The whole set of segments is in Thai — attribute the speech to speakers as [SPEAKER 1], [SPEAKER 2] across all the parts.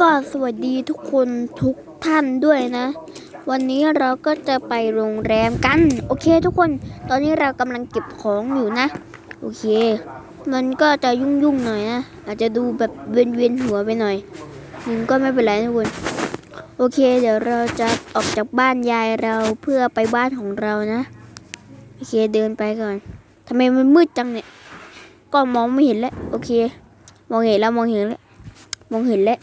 [SPEAKER 1] ก็สวัสดีทุกคนทุกท่านด้วยนะ วันนี้เราก็จะไปโรงแรมกัน โอเคทุกคน ตอนนี้เรากำลังเก็บของอยู่นะ โอเค มันก็จะยุ่งๆหน่อยนะ อาจจะดูแบบเวียนๆหัวไปหน่อยนึงก็ไม่เป็นไรนะทุกคนโอเค เดี๋ยวเราจะออกจากบ้านยายเราเพื่อไปบ้านของเรานะ โอเคเดินไปก่อนทำไมมันมืดจังเนี่ย ก็มองไม่เห็นแล้ว โอเค มองเห็นแล้วมองเห็นแล้วมองเห็นแล้ว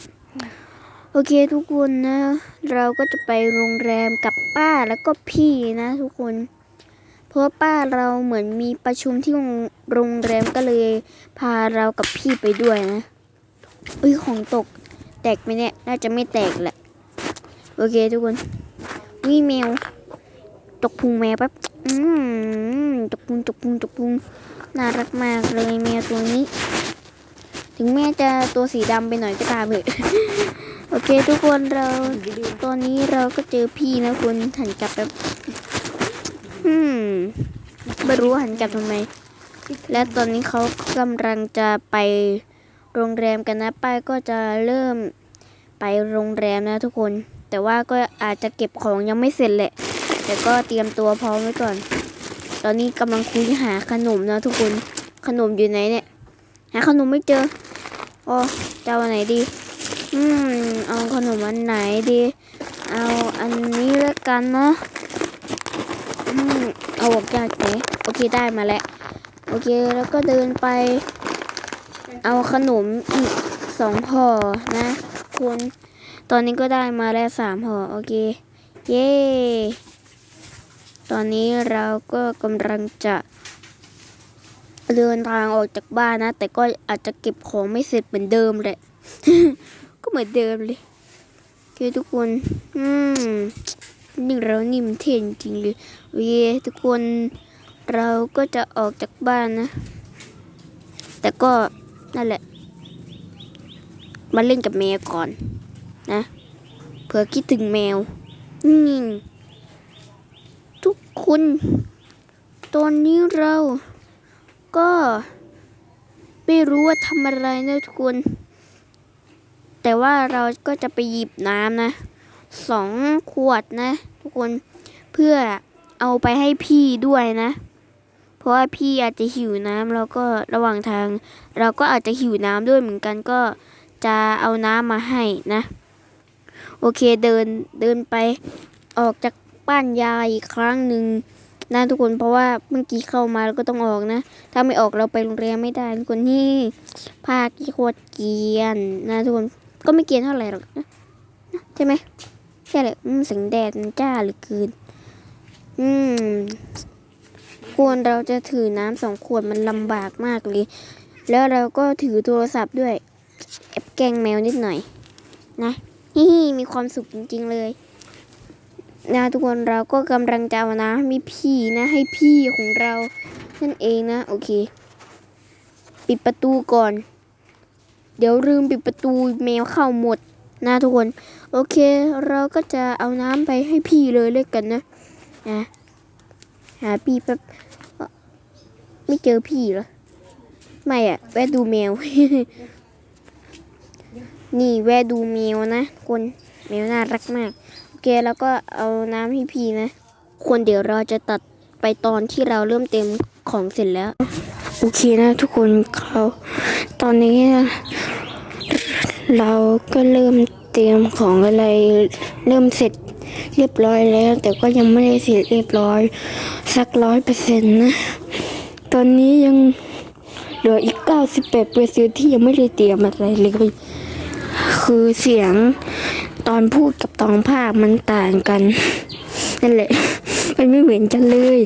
[SPEAKER 1] โอเคทุกคนนะ เราก็จะไปโรงแรมกับป้าแล้วก็พี่นะ ทุกคน เพราะป้าเราเหมือนมีประชุมที่โรงแรมก็เลย พาเรากับพี่ไปด้วยนะอุ้ยของตก แตกไหมเนี่ยน่าจะไม่แตกแหละ โอเคทุกคนวิแมว ตกพุงแมวแป๊บอืมตกพุงตกพุงตกพุงน่ารักมากเลยแมวตัวนี้ ถึงแม่จะตัวสีดำไปหน่อยก็ตามเถอะ โอเคทุกคนเราตอนนี้เราก็เจอพี่นะคุณหันกลับแบบอืมไม่รู้หันกลับทำไม และตอนนี้เขากำลังจะไปโรงแรมกันนะป้ายก็จะเริ่มไปโรงแรมนะทุกคน แต่ว่าก็อาจจะเก็บของยังไม่เสร็จแหละ แต่ก็เตรียมตัวพร้อมไว้ก่อน ตอนนี้กำลังคุยหาขนมนะทุกคน ขนมอยู่ไหนเนี่ย หาขนมไม่เจอโอจะเอาอันไหนดี อืม เอาขนมอันไหนดี เอาอันนี้แล้วกันเนาะอืม เอาออกจากไหนโอเคได้มาแล้ว โอเคแล้วก็เดินไป เอาขนมอีกสองห่อนะคุณตอนนี้ก็ได้มาแล้วสามห่อโอเค เย้ตอนนี้เราก็กำลังจะเดินทางออกจากบ้านนะ แต่ก็อาจจะเก็บของไม่เสร็จเหมือนเดิมแหละ ก็เหมือนเดิมเลยโอเคทุกคน อืมนี่เรานิ่มนเท่จริงเลยโอเคทุกคนเราก็จะออกจากบ้านนะ แต่ก็นั่นแหละ มาเล่นกับแมวก่อน นะเผื่อคิดถึงแมวนี่ทุกคน ตอนนี้เราก็ ไม่รู้ว่าทำอะไรนะทุกคน แต่ว่าเราก็จะไปหยิบน้ำนะสองขวดนะ ทุกคนเพื่อเอาไปให้พี่ด้วยนะ เพราะว่าพี่อาจจะหิวน้ำแล้วก็ระหว่างทาง เราก็อาจจะหิวน้ำด้วยเหมือนกันก็จะเอาน้ำมาให้นะ โอเคเดินเดินไปออกจากบ้านยายอีกครั้งหนึ่งนะทุกคนเพราะว่าเมื่อกี้เข้ามาแล้วก็ต้องออกนะ ถ้าไม่ออกเราไปโรงเรียนไม่ได้ทุกคนนี่ภาคที่โคตรเกียนนะทุกคน ก็ไม่เกียนเท่าไหร่หรอกนะใช่ไหมใช่เลยอืมแสงแดดมันจ้าหลือเกินอืมควรเราจะถือน้ำสองขวดมันลำบากมากเลย แล้วเราก็ถือโทรศัพท์ด้วยแอบแกงแมวนิดหน่อย นะฮิฮิมีความสุขจริง ๆ เลยนะทุกคนเราก็กำลังจะเอานะมีพี่นะ ให้พี่ของเรานั่นเองนะ โอเค ปิดประตูก่อน เดี๋ยวลืมปิดประตูแมวเข้าหมดนะทุกคน โอเค เราก็จะเอาน้ำไปให้พี่เลยเลยกันนะนะหาพี่แป๊บไม่เจอพี่เหรอ ไม่อะแวะดูแมว นี่แวะดูแมวนะคนแมวน่ารักมาก โอเคแล้วก็เอาน้ำให้พี่นะควรเดี๋ยวเราจะตัดไปตอนที่เราเริ่มเต็มของเสร็จแล้ว โอเคนะทุกคนเขาตอนนี้ เราก็เริ่มเตรียมของอะไรเริ่มเสร็จเรียบร้อยแล้ว แต่ก็ยังไม่ได้เสร็จเรียบร้อย สักร้อยเปอร์เซ็นต์นะ ตอนนี้ยังเหลืออีก98เปอร์เซ็นที่ยังไม่ได้เตรียมอะไรเลยคือเสียงตอนพูดกับตอนภาคมันต่างกัน นั่นแหละ มันไม่เหมือนกันเลย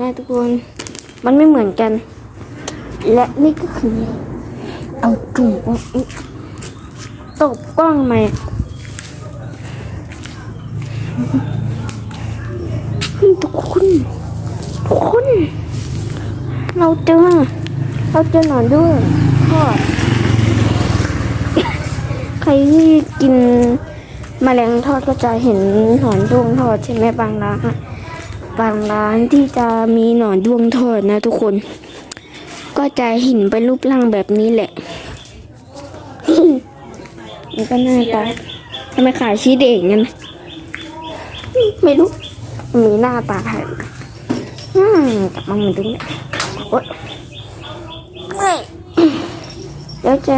[SPEAKER 1] นะทุกคน มันไม่เหมือนกัน และนี่ก็คือ เอาจุ่มตบกล้องไหมทุกคนทุกคน เราเจอเราเจอหนอนด้วยทอดใครที่กินแมลงทอดก็จะเห็นหนอนดวงทอดใช่ไหมบางร้านบางร้านที่จะมีหนอนดวงทอดนะทุกคน ก็จะเห็นเป็นรูปร่างแบบนี้แหละ มันก็น่าตาทำไมขายชีสเองงั้นไม่รู้ มีหน้าตาให้อืมกลับมาเหมือนเดิมเนี่ยโอ๊ยไม่เดี๋ยวจะ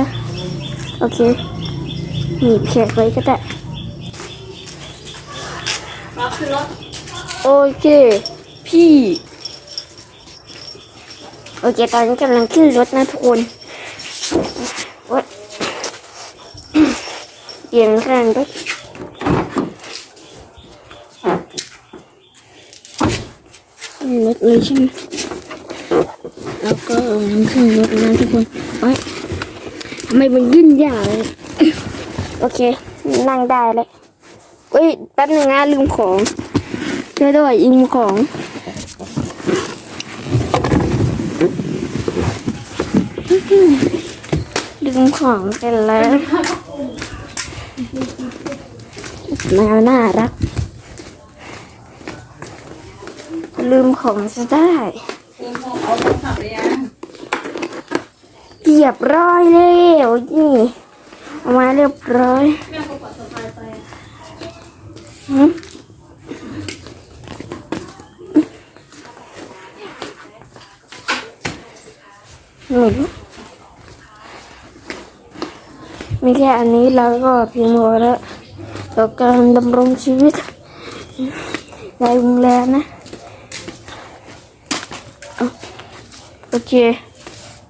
[SPEAKER 1] โอเคหนีบเขียนไว้ก็ได้
[SPEAKER 2] มาขึ้นรถ
[SPEAKER 1] โอเค พี่ โอเค ตอนนี้กำลังขึ้นรถนะทุกคนโอ๊ยเปลี่ยนข้างรถขึ้นรถเลยใช่ไหมแล้วก็กำลังขึ้นรถนะทุกคนโอ๊ยทำไมมันขึ้นยากเลยโอเค นั่งได้เลยเฮ้ย แป๊บนึงนะลืมของช่วยด้วยยิงของดึง ของกันแล้วแมวน่ารัก ลืมของจะได้
[SPEAKER 2] เอาคนขับไปยัง
[SPEAKER 1] เรียบร้อยแล้วนี่เอามาเรียบร้อย
[SPEAKER 2] แม่เขาปัดสะพายไป
[SPEAKER 1] หืมหนู มีแค่อันนี้แล้วก็เพียงพอแล้วต่อการดำรงชีวิตในโรงแรมนะเอาโอเค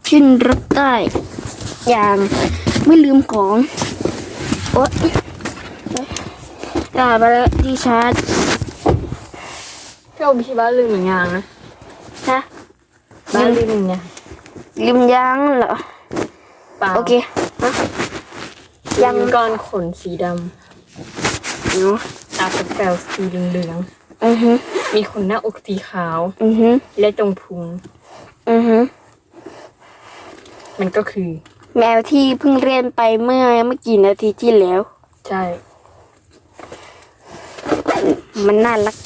[SPEAKER 1] ขึ้นรถได้อย่างไม่ลืมของโอ๊ยได้ไปแล้วที่ชาร์จ
[SPEAKER 2] พี่โอมคิดว่าลืมหนึ่งอย่างนะ
[SPEAKER 1] ฮะ
[SPEAKER 2] บ้านลืมหนึ่งอย่าง
[SPEAKER 1] ลืมยางเหรอ
[SPEAKER 2] เปล่า
[SPEAKER 1] โอเคฮะ
[SPEAKER 2] ยั
[SPEAKER 1] ยังง
[SPEAKER 2] ก้อนขนสีด
[SPEAKER 1] เนาะำ
[SPEAKER 2] ตาเป็นแปลวสีเหลือง
[SPEAKER 1] อือฮึ
[SPEAKER 2] ๆมีขนหน้าอกสีขาว
[SPEAKER 1] อือฮึ
[SPEAKER 2] และตรงพุง
[SPEAKER 1] อือฮึ
[SPEAKER 2] มันก็คือ
[SPEAKER 1] แมวที่เพิ่งเรียนไปเมื่อไม่กี่นาทีที่แล้ว
[SPEAKER 2] ใช่
[SPEAKER 1] มันน่ารัก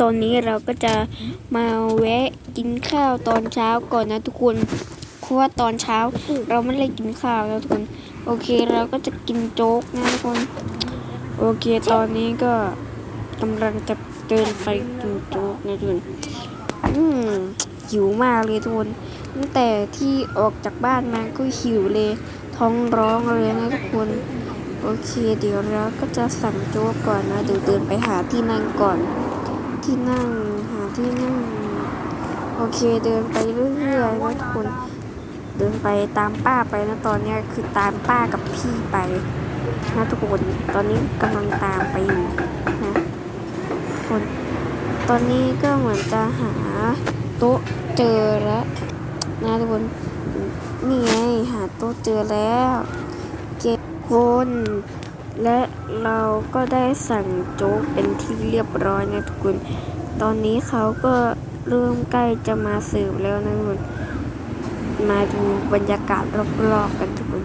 [SPEAKER 1] ตอนนี้เราก็จะมาแวะกินข้าวตอนเช้าก่อนนะทุกคนเพราะว่าตอนเช้าเราไม่ได้กินข้าวนะทุกคน โอเคเราก็จะกินโจ๊กนะทุกคน โอเคตอนนี้ก็กำลังจะเดินไปกินโจ๊กนะทุกคน อืมหิวมากเลยทุกคนตั้งแต่ที่ออกจากบ้านมาก็หิวเลย ท้องร้องเลยนะทุกคนโอเค เดี๋ยวเราก็จะสั่งโจ๊กก่อนนะ เดี๋ยวเดินไปหาที่นั่งก่อน ที่นั่งหาที่นั่ง โอเคเดินไปเรื่อยๆนะทุกคน เดินไปตามป้าไปนะตอนนี้คือตามป้ากับพี่ไปนะทุกคนตอนนี้กำลังตามไปอยู่นะทุกคนตอนนี้ก็เหมือนจะหาโต๊ะเจอแล้วนะทุกคนนี่ไงหาโต๊ะเจอแล้วเก็บคน และเราก็ได้สั่งโจ๊กเป็นที่เรียบร้อยนะทุกคน ตอนนี้เขาก็เริ่มใกล้จะมาเสิร์ฟแล้วนะทุกคน มาดูบรรยากาศรอบๆกันทุกคน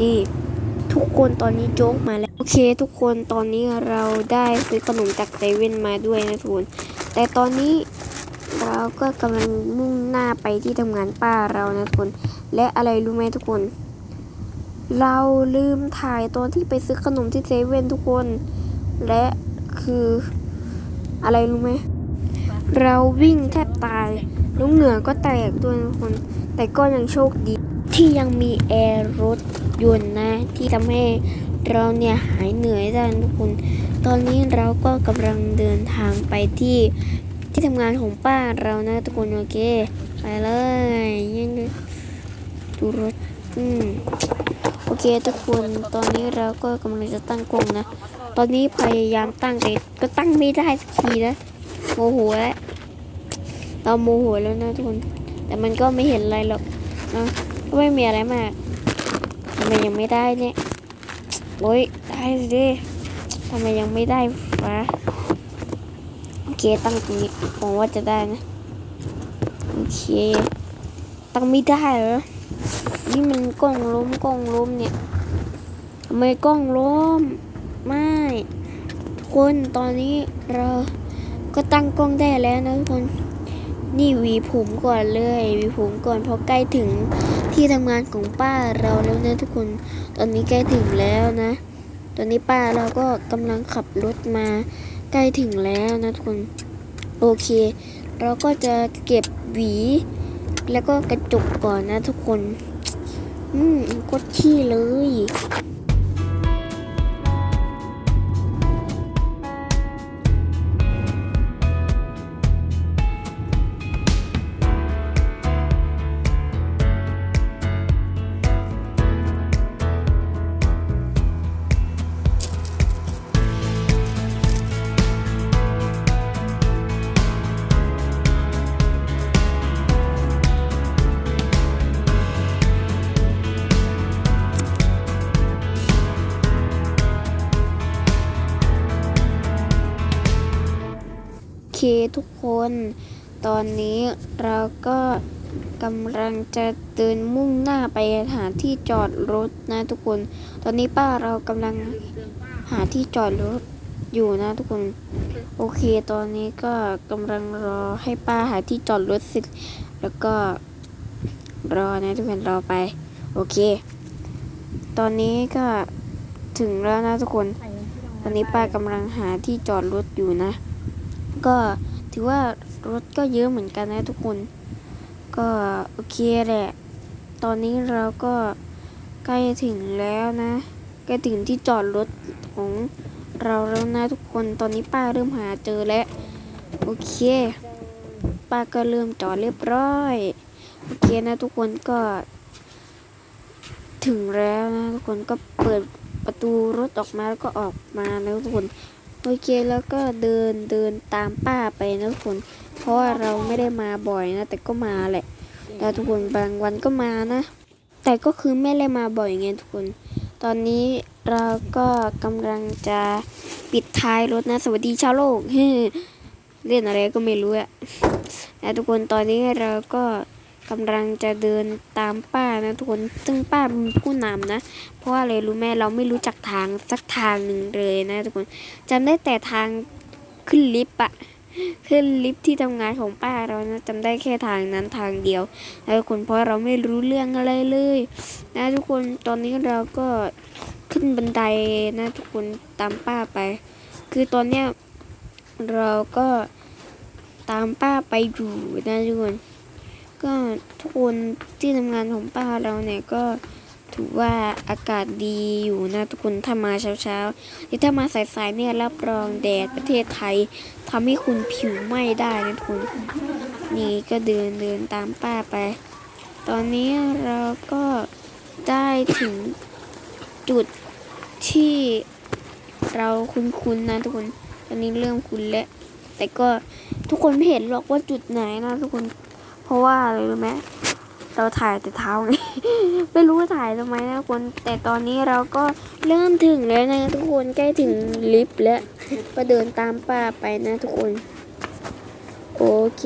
[SPEAKER 1] นี่ทุกคนตอนนี้โจ๊กมาแล้ว โอเคทุกคนตอนนี้เราได้ซื้อขนมจากเซเว่นมาด้วยนะทุกคน แต่ตอนนี้เราก็กำลังมุ่งหน้าไปที่ทำงานป้าเรานะทุกคน และอะไรรู้ไหมทุกคน เราลืมถ่ายตอนที่ไปซื้อขนมที่เซเว่นทุกคน และคืออะไรรู้ไหม เราวิ่งแทบตายแล้วเหงื่อก็แตกด้วยทุกคน แต่ก็ยังโชคดี ที่ยังมีแอร์รถยนต์นะ ที่ทำให้เราเนี่ยหายเหนื่อยได้ทุกคน ตอนนี้เราก็กำลังเดินทางไปที่ที่ทำงานของป้าเรานะทุกคนโอเค ไปเลยยังดูรถอืม โอเคทุกคนตอนนี้เราก็กำลังจะตั้งกล้องนะ ตอนนี้พยายามตั้งแต่ก็ตั้งไม่ได้สักทีนะโมโหแล้วเราโมโหแล้วนะทุกคน แต่มันก็ไม่เห็นอะไรหรอกนะก็ไม่มีอะไรมากทำไมยังไม่ได้เนี่ยโอ้ยได้สิทำไมยังไม่ได้ฟ้าโอเคตั้งตรงนี้ผมว่าจะได้นะโอเคตั้งไม่ได้เหรอ นี่มันกล้องล้มกล้องล้มเนี่ยทำไมกล้องล้ม ไม่ทุกคนตอนนี้เราก็ตั้งกล้องได้แล้วนะทุกคน นี่วีผมก่อนเลยวีผมก่อนเพราะใกล้ถึงที่ทำงานของป้าเราแล้วนะทุกคน ตอนนี้ใกล้ถึงแล้วนะ ตอนนี้ป้าเราก็กำลังขับรถมาใกล้ถึงแล้วนะทุกคน โอเค เราก็จะเก็บหวี แล้วก็กระจกก่อนนะทุกคน อืมกดขี้เลย ทุกคน ตอนนี้เราก็กำลังจะเดินมุ่งหน้าไปหาที่จอดรถนะทุกคน ตอนนี้ป้าเรากำลังหาที่จอดรถอยู่นะทุกคน โอเค ตอนนี้ก็กำลังรอให้ป้าหาที่จอดรถเสร็จ แล้วก็รอนะทุกคนรอไป โอเค ตอนนี้ก็ถึงแล้วนะทุกคน ตอนนี้ป้ากำลังหาที่จอดรถอยู่นะ ก็ถือว่ารถก็เยอะเหมือนกันนะทุกคน ก็โอเคแหละ ตอนนี้เราก็ใกล้ถึงแล้วนะใกล้ถึงที่จอดรถของเราแล้วนะทุกคน ตอนนี้ป้าเริ่มหาเจอแล้ว โอเค ป้าก็เริ่มจอดเรียบร้อย โอเคนะทุกคนก็ ถึงแล้วนะทุกคนก็เปิดประตูรถออกมาแล้วก็ออกมานะทุกคน อเคแล้วก็เดินเดินตามป้าไปนะทุกคน เพราะว่าเราไม่ได้มาบ่อยนะ แต่ก็มาแหละแล้วทุกคนบางวันก็มานะ แต่ก็คือไม่ได้มาบ่อยไงทุกคน ตอนนี้เราก็กำลังจะปิดท้ายรถนะ สวัสดีชาวโลกเล่นอะไรก็ไม่รู้อะแล้วทุกคนตอนนี้เราก็ กำลังจะเดินตามป้านะทุกคน ซึ่งป้าเป็นผู้นำนะ เพราะอะไรรู้ไหมเราไม่รู้จักทางสักทางหนึ่งเลยนะทุกคนจำได้แต่ทางขึ้นลิฟต์อะขึ้นลิฟต์ที่ทำงานของป้าเรานะจำได้แค่ทางนั้นทางเดียวนะทุกคนเพราะเราไม่รู้เรื่องอะไรเลยนะทุกคนตอนนี้เราก็ขึ้นบันไดนะทุกคนตามป้าไป คือตอนเนี้ยเราก็ตามป้าไปอยู่นะทุกคน ก็ทุกคนที่ทำงานของป้าเราเนี่ยก็ถือว่าอากาศดีอยู่นะทุกคนถ้ามาเช้าๆหรือถ้ามาสายๆเนี่ยรับรองแดดประเทศไทยทำให้คุณผิวไหม้ได้นะทุกคนนี่ก็เดินเดินตามป้าไป ตอนนี้เราก็ได้ถึงจุดที่เราคุ้นๆนะทุกคนตอนนี้เริ่มคุ้นแล้วแต่ก็ทุกคนไม่เห็นหรอกว่าจุดไหนนะทุกคน เพราะว่าอะไรรู้ไหมเราถ่ายแต่เท้าไงไม่รู้ว่าถ่ายทำไมนะทุกคนแต่ตอนนี้เราก็เริ่มถึงแล้วนะทุกคนใกล้ถึงลิฟต์แล้วก็เดินตามป้าไปนะทุกคน โอเค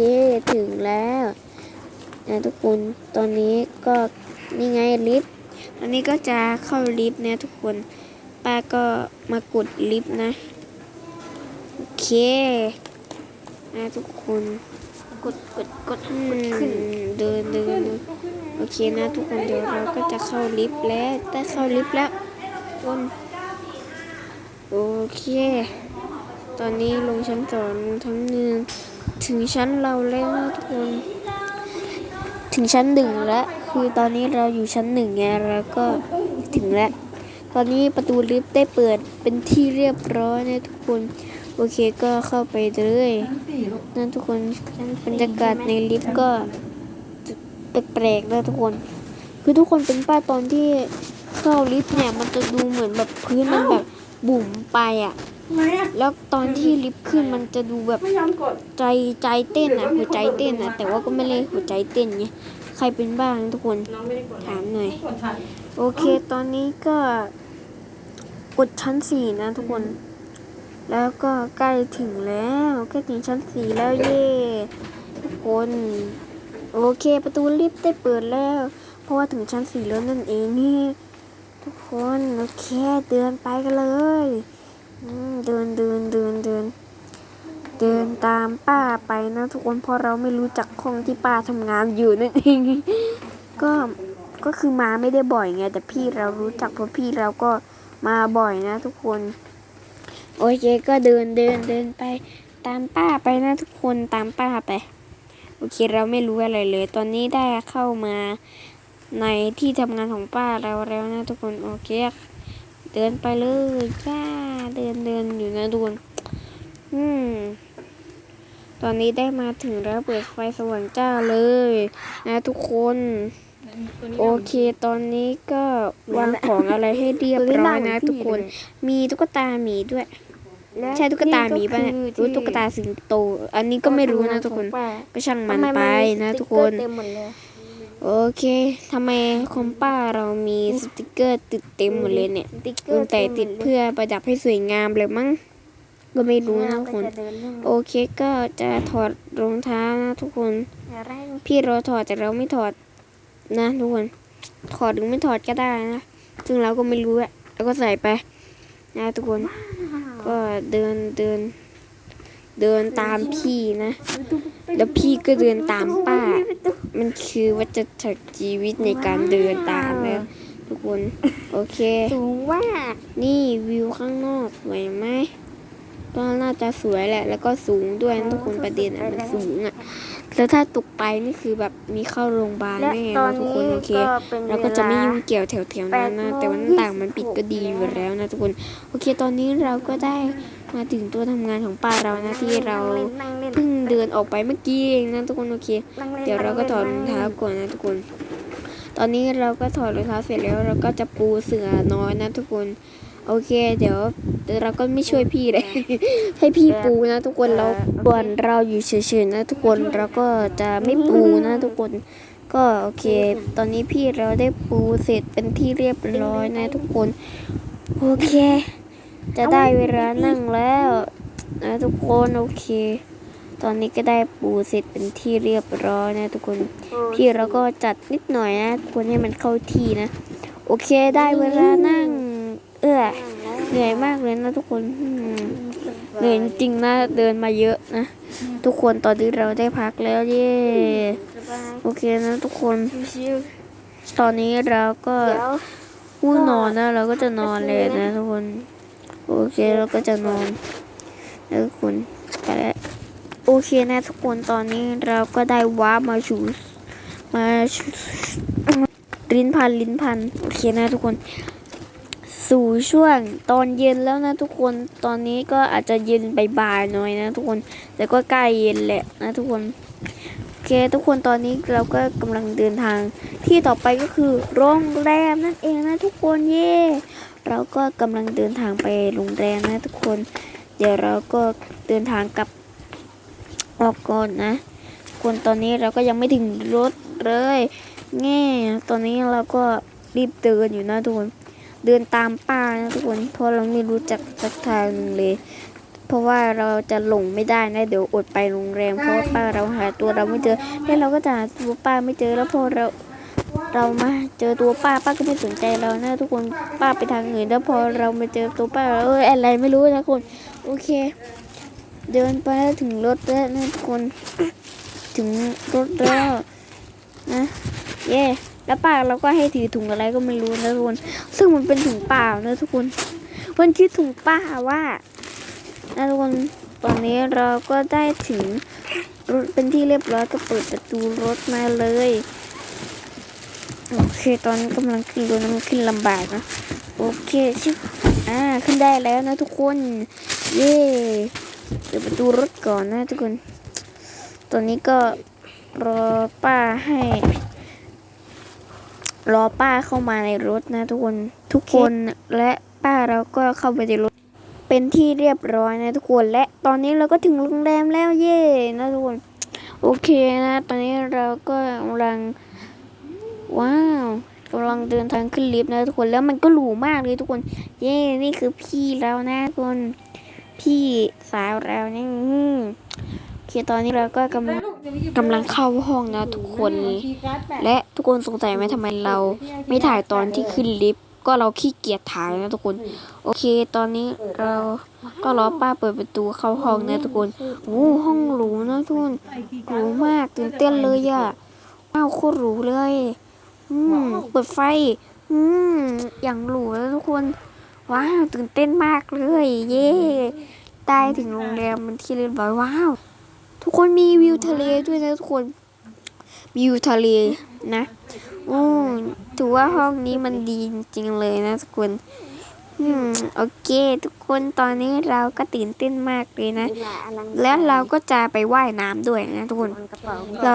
[SPEAKER 1] ถึงแล้วนะทุกคนตอนนี้ก็นี่ไงลิฟต์อันนี้ก็จะเข้าลิฟต์นะทุกคนป้าก็มากดลิฟต์นะ โอเคนะทุกคน
[SPEAKER 2] กดกดกด
[SPEAKER 1] อื
[SPEAKER 2] กดขึ้น
[SPEAKER 1] มเดินเดินเดินโอเคนะทุกคนเดี๋ยวเราก็จะเข้าลิฟต์แล้วได้เข้าลิฟต์แล้วทุกคนโอเค ตอนนี้ลงชั้นสองลงทั้งหนึ่งถึงชั้นเราแล้วนะทุกคน ถึงชั้นหนึ่งแล้วคือตอนนี้เราอยู่ชั้นหนึ่งไงแล้วก็ถึงแล้วตอนนี้ประตูลิฟต์ได้เปิดเป็นที่เรียบร้อยนะทุกคน โอเคก็เข้าไปเลยนั่นทุกคนบรรยากาศในลิฟต์ก็แปลกๆนะทุกคน คือทุกคนเป็นป้าตอนที่เข้าลิฟต์เนี่ย มันจะดูเหมือนแบบพื้นมันแบบบุ๋มไปอะ
[SPEAKER 2] ไหนอะ
[SPEAKER 1] แล้วตอนที่ลิฟต์ขึ้นมันจะดูแบบ
[SPEAKER 2] ไม่ยอมกด
[SPEAKER 1] ใจใจเต้นอะหัวใจเต้นอะ แต่ว่าก็ไม่เลยหัวใจเต้นไงใครเป็นบ้างทุกคน
[SPEAKER 2] น้องไม่ได้กด
[SPEAKER 1] ถามหน่อย
[SPEAKER 2] กดทัน
[SPEAKER 1] โอเคตอนนี้ก็กดชั้นสี่นะทุกคน แล้วก็ใกล้ถึงแล้วใกล้ถึงชั้นสี่แล้วเย่ทุกคน โอเค ประตูลิฟต์ได้เปิดแล้ว เพราะว่าถึงชั้นสี่แล้วนั่นเองนี่ทุกคนโอเคเดินไปกันเลยเดินเดินเดินเดินเดินตามป้าไปนะทุกคนเพราะเราไม่รู้จักห้องที่ป้าทำงานอยู่นั่นเองก็ก็คือมาไม่ได้บ่อยไงแต่พี่เรารู้จักเพราะพี่เราก็มาบ่อยนะทุกคน โอเคก็เดินเดินเดินไปตามป้าไปนะทุกคนตามป้าไป โอเคเราไม่รู้อะไรเลย ตอนนี้ได้เข้ามาในที่ทำงานของป้าเราแล้วนะทุกคนโอเค เดินไปเลยจ้าเดินเดินอยู่นะทุกคนอืมตอนนี้ได้มาถึงแล้วเปิดไฟสว่างจ้าเลย นะทุกคน โอเค ตอนนี้ก็วางของอะไรให้เรียบร้อยนะทุกคน มีตุ๊กตาหมีด้วย ใช่ตุ๊กตาหมีป่ะเนี่ยรู้ตุ๊กตาสิงโต อันนี้ก็ไม่รู้นะทุกคน ก็ช่างมันไปนะทุกคน โอเคทำไมคอมป้าเรามีสติกเกอร์ติดเต็มหมดเลยเนี่ยลุงแต่ติดเพื่อประดับให้สวยงามเลยมั้งก็ไม่รู้นะทุกคน โอเคก็จะถอดรองเท้านะทุกคน พี่เราถอดแต่เราไม่ถอด นะทุกคนถอดหรือไม่ถอดก็ได้นะ ซึ่งเราก็ไม่รู้อะแล้วก็ใส่ไป นะทุกคนก็เดินเดิน เดินตามพี่นะ แล้วพี่ก็เดินตามป้า มันคือวัฏจักรชีวิตในการเดินตามแล้วทุกคน โอเค
[SPEAKER 3] สูงว่า
[SPEAKER 1] นี่วิวข้างนอกสวยไหมก็น่าจะสวยแหละ แล้วก็สูงด้วยนะทุกคนประเด็นอะมันสูงอะ แล้วถ้าตกไปนี่คือแบบมีเข้าโรงพยาบาล
[SPEAKER 3] และ
[SPEAKER 1] แน่
[SPEAKER 3] ตอ
[SPEAKER 1] นะ
[SPEAKER 3] น
[SPEAKER 1] ทุกค
[SPEAKER 3] นี้
[SPEAKER 1] นโอเค
[SPEAKER 3] ก็เป็น
[SPEAKER 1] เราก็จะไม่ยุ่งเกี่ยวแถวๆนั้นนะ
[SPEAKER 3] แปดโมง
[SPEAKER 1] แต่ว่าหน้าต่างมันปิดก็ดีอยู่แล้วนะทุกคนโอเค ตอนนี้เราก็ได้มาถึงตัวทำงานของป้าเรานะที่เรา
[SPEAKER 3] นั่งเล่น
[SPEAKER 1] เพิ่งเดินออกไปเมื่อกี้เองนะทุกคนโอเค
[SPEAKER 3] นั่งล่น
[SPEAKER 1] เดี๋ยวเราก็ถอดรองเท้าก่อนนะทุกคน ตอนนี้เราก็ถอดรองเท้าเสร็จแล้วเราก็จะปูเสือน้อยนะทุกคน โอเคเดี๋ยวเดี๋ยวเราก็ไม่ช่วยพี่เลย ให้พี่ปูนะ ทุกคนเราส่วนเราอยู่เฉยๆนะ ทุกคนเราก็จะไม่ปูนะทุกคน ก็โอเค ตอนนี้พี่เราได้ปูเสร็จเป็นที่เรียบร้อยนะทุกคน โอเค จะได้เวลานั่งแล้วนะทุกคนโอเค ตอนนี้ก็ได้ปูเสร็จเป็นที่เรียบร้อยนะทุกคน พี่เราก็จัดนิดหน่อยนะควรให้มันเข้าที่นะ โอเคได้เวลานั่ง เออเหนื่อยมากเลยนะทุกคนอืมเหนื่อยจริงๆนะเดินมาเยอะนะ ทุกคนตอนนี้เราได้พักแล้วเย่โอเคนะทุกคน
[SPEAKER 3] ชิว
[SPEAKER 1] ตอนนี้เราก็
[SPEAKER 3] ๆเดี๋ยว
[SPEAKER 1] ง่วงนอนนะ เราก็จะนอนเลยนะทุกคน โอเคเราก็จะนอนแล้วทุกคนไปแล้วโอเคนะทุกคนตอนนี้เราก็ได้ว้าร์ปมาชูมาชูลิ้นพันลิ้นพันโอเคนะทุกคน สู่ช่วงตอนเย็นแล้วนะทุกคนตอนนี้ก็อาจจะเย็นบ่ายๆหน่อยนะทุกคนแต่ก็ใกล้เย็นแหละนะทุกคนโอเคทุกคนตอนนี้เราก็กำลังเดินทาง ที่ต่อไปก็คือโรงแรมนั่นเองนะทุกคนเย่เราก็กำลังเดินทางไปโรงแรมนะทุกคน เดี๋ยวเราก็เดินทางกลับออกก่อนนะทุกคนตอนนี้เราก็ยังไม่ถึงรถเลยแง่ตอนนี้เราก็รีบเดินอยู่นะทุกคน เดินตามป้านะทุกคน เพราะเราไม่รู้จักสักทางหนึ่งเลย เพราะว่าเราจะหลงไม่ได้นะเดี๋ยวอดไปโรงแรมเพราะว่าป้าเราหาตัวเราไม่เจอ แล้วเราก็จะหาตัวป้าไม่เจอแล้วพอเราเรามาเจอตัวป้าป้าก็ไม่สนใจเรานะทุกคนป้าไปทางอื่นแล้วพอเรามาเจอตัวป้าเอออะไรไม่รู้นะคนโอเค เดินไปแล้วถึงรถแล้วนะทุกคน ถึงรถแล้วนะเย่ แล้วป้าเราก็ให้ถือถุงอะไรก็ไม่รู้นะทุกคน ซึ่งมันเป็นถุงเปล่านะทุกคนมันคือถุงป้าว่านะทุกคนตอนนี้เราก็ได้ถึงรถเป็นที่เรียบร้อยก็เปิดประตูรถมาเลยโอเคตอนนี้กำลังขึ้นรถนะมันขึ้นลำบากนะโอเคชิบอ่าขึ้นได้แล้วนะทุกคนเย่เปิดประตูรถก่อนนะทุกคน ตอนนี้ก็รอป้าให้ รอป้าเข้ามาในรถนะทุกคนทุกคนและป้าเราก็เข้าไปในรถ เป็นที่เรียบร้อยนะทุกคนและตอนนี้เราก็ถึงโรงแรมแล้วเย่นะทุกคนโอเคนะ ตอนนี้เราก็กำลัง ว้าวกำลังเดินทางขึ้นลิฟต์นะทุกคนแล้วมันก็หรูมากเลยทุกคน เย้นี่คือพี่เรานะทุกคนพี่สาวเรานี่อืมโอเคตอนนี้เราก็กำลังกำลังเข้าห้องนะทุกคน และทุกคนสงสัยไหมทำไมเราไม่ถ่ายตอนที่ขึ้นลิฟต์ก็เราขี้เกียจถ่ายนะทุกคน โอเค ตอนนี้เราก็รอป้าเปิดประตูเข้าห้องนะทุกคนโอ้ห้องหรูนะทุกคนหรูมากตื่นเต้นเลยอะว้าวโคตรหรูเลยอืมเปิดไฟ อืมอย่างหรูแล้วทุกคนว้าวตื่นเต้นมากเลย เย่ได้ถึงโรงแรมมันที่เรียบร้อยว้าว ทุกคนมีวิวทะเลด้วยนะทุกคนวิวทะเลนะอืมถือว่าห้องนี้มันดีจริงเลยนะทุกคนอืมโอเค ทุกคนตอนนี้เราก็ตื่นเต้นมากเลยนะ แล้วเราก็จะไปว่ายน้ำด้วยนะทุกคนเรา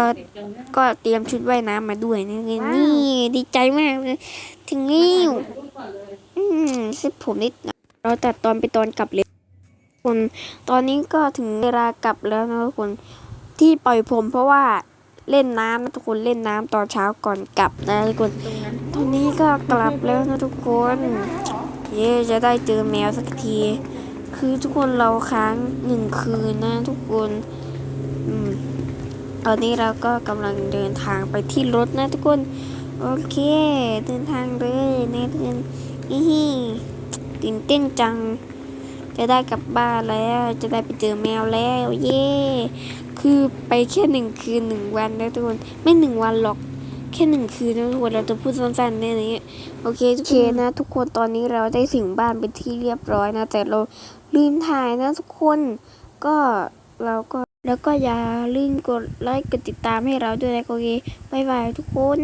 [SPEAKER 1] ก็เตรียมชุดว่ายน้ำมาด้วยนี่นี่ดีใจมากเลยถึงนี่อืมซิผมนิดน่อยเราตัดตอนไปตอนกลับเลย คน ตอนนี้ก็ถึงเวลากลับแล้วนะทุกคน ที่ปล่อยผมเพราะว่าเล่นน้ำนะทุกคนเล่นน้ำตอนเช้าก่อนกลับนะทุกคน ตอนนี้ก็กลับแล้วนะทุกคน เย้จะได้เจอแมวสักที คือทุกคนเราค้างหนึ่งคืนนะทุกคนอืมตอนนี้เราก็กำลังเดินทางไปที่รถนะทุกคน โอเค เดินทางเลยนะทุกคนอีฮีตื่นเต้นจัง จะได้กลับบ้านแล้ว จะได้ไปเจอแมวแล้ว เย่คือไปแค่หนึ่งคืนหนึ่งวันนะทุกคนไม่หนึ่งวันหรอกแค่หนึ่งคืนนะทุกคนเราจะพูดสั้นๆแค่นี้โอเคโอเคนะทุกคนตอนนี้เราได้ถึงบ้านเป็นที่เรียบร้อยนะ แต่เราลืมถ่ายนะทุกคนก็เราก็แล้วก็อย่าลืมกดไลค์กดติดตามให้เราด้วยนะโอเคบายบายทุกคน